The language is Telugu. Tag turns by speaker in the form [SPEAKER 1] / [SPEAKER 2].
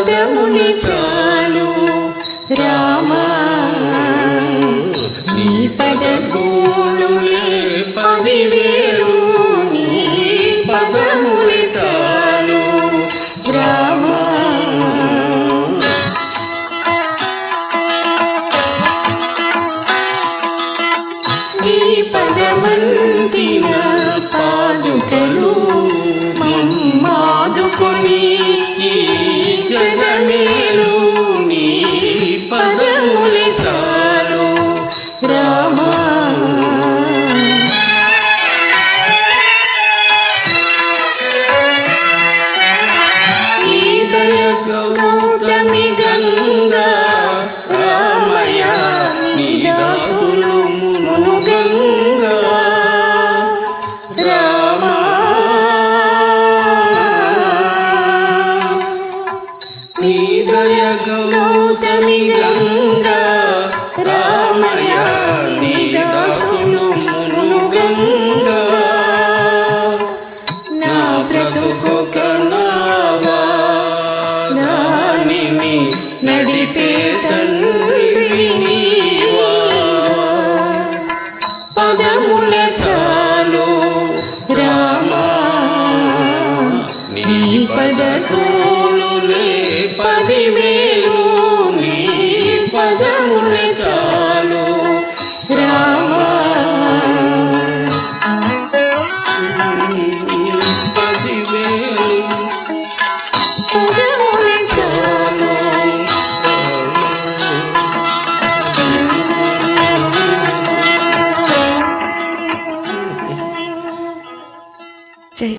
[SPEAKER 1] పదములు చాలు. రామా నీ పదములులే పదివేలు నీ పదములు చాలు. రామా. నీ పదమంటిన పాదుకలు మమ్మాదుకొని ఈ జగమేలు నీ నీ గౌతమి గంగా రామయ నీ మును గంగా నా బ్రతుకొక నావా దానిని నడిపే తండ్రి పదముల చాలు పదివేలు నీ పదముల చాలు రామా పదివేలు పదముల చాలు
[SPEAKER 2] జై